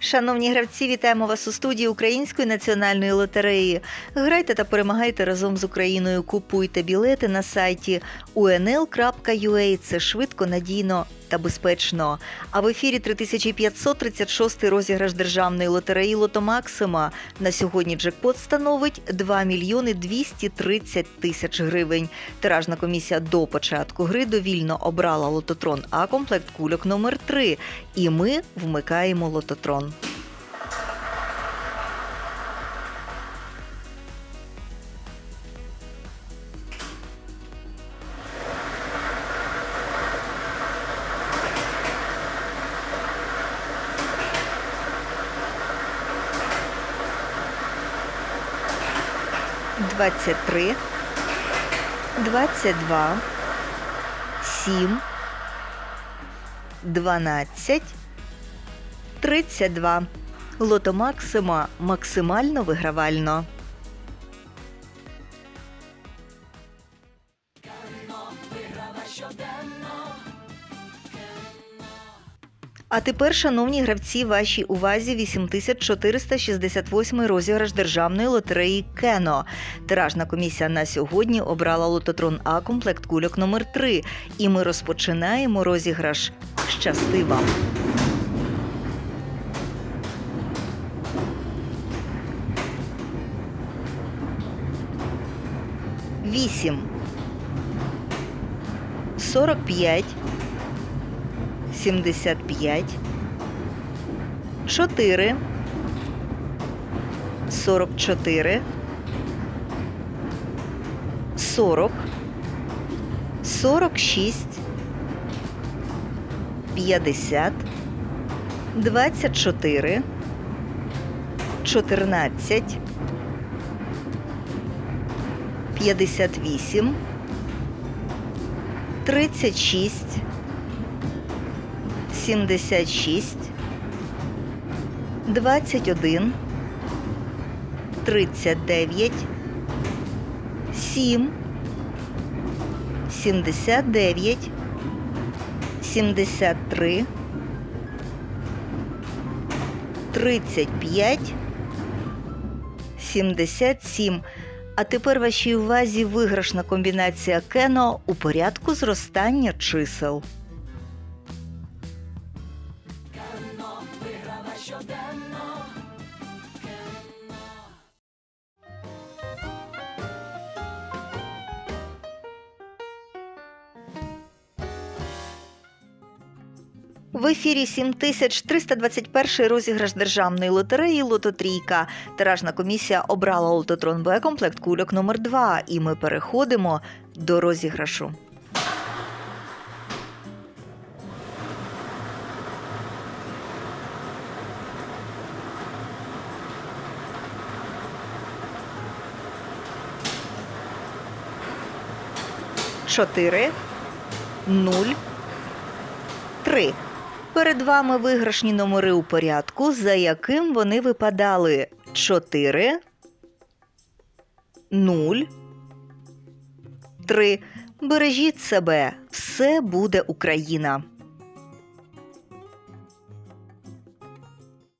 Шановні гравці, вітаємо вас у студії Української національної лотереї. Грайте та перемагайте разом з Україною. Купуйте білети на сайті unl.ua. Це швидко, надійно та безпечно. А в ефірі 3536 розіграш державної лотереї Лото Максима. На сьогодні джекпот становить 2 мільйони 230 тисяч гривень. Тиражна комісія до початку гри довільно обрала лототрон А комплект кульок номер 3 І ми вмикаємо лототрон. Двадцять три, двадцять два, сім, дванадцять, тридцять два. Лото Максима максимально вигравально. А тепер, шановні гравці, вашій увазі 8468 розіграш державної лотереї Кено. Тиражна комісія на сьогодні обрала лототрон А комплект кульок номер 3 І ми розпочинаємо розіграш. Щасти вам! Вісім. Сорок п'ять. 75, 4, 44, 40, 46, 50, 24, 14, 58, 36, 76, 21, 39, 7, 79, 73, 35, 77. А тепер вашій увазі виграшна комбінація кено у порядку зростання чисел. В ефірі 7321 розіграш державної лотереї Лототрійка. Тиражна комісія обрала лототрон Б комплект кульок номер 2 І ми переходимо до розіграшу. Чотири, нуль, три. Перед вами виграшні номери у порядку, за яким вони випадали 4, 0, 3. Бережіть себе, все буде Україна.